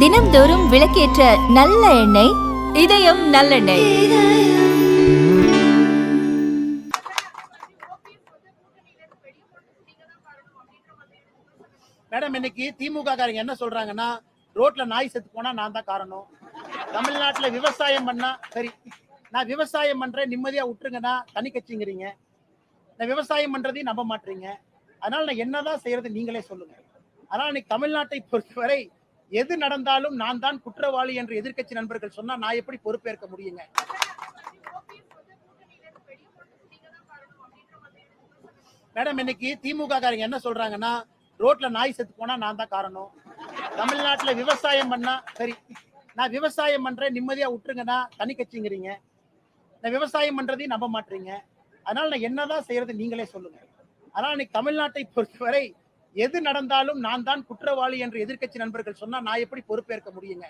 தினம்தோறும் விளக்கேற்ற நல்ல எண்ணெய் இதயம் நல்லெண்ணெய். மேடம் இன்னைக்கு திமுக காரங்க என்ன சொல்றாங்கன்னா ரோட்ல நாய் செத்து போனா நான் தான் காரணம். தமிழ்நாட்டுல விவசாயம் பண்ணா சரி நான் விவசாயம் பண்றேன் நிம்மதியா விட்டுருங்கன்னா தனி கட்சிங்கிறீங்க. நான் விவசாயம் பண்றதையும் நம்ப மாட்டீங்க. அதனால நான் என்னதான் செய்யறது நீங்களே சொல்லுங்க. அதனால இன்னைக்கு தமிழ்நாட்டை பொறுத்தவரை எது நடந்தாலும் நான் தான் குற்றவாளி என்று எதிர்க்கட்சி நண்பர்கள் சொன்னா நான் எப்படி பொறுப்பேற்க முடியுங்க? மேடம் இன்னைக்கு திமுக காரங்க என்ன சொல்றாங்கன்னா ரோட்ல நாய் செத்து போனா நான் தான் காரணம். தமிழ்நாட்டுல விவசாயம் பண்ணா சரி நான் விவசாயம் பண்றேன் நிம்மதியா விட்டுருங்கன்னா தனி கட்சிங்கிறீங்க. நான் விவசாயம் பண்றதையும் நம்ப மாட்டீங்க. அதனால நான் என்னதான் செய்யறது நீங்களே சொல்லுங்க. ஆனால் இன்னைக்கு தமிழ்நாட்டை பொறுத்தவரை எது நடந்தாலும் நான் தான் குற்றவாளி என்று எதிர்க்கட்சி நண்பர்கள் சொன்னா நான் எப்படி பொறுப்பேற்க முடியுங்க?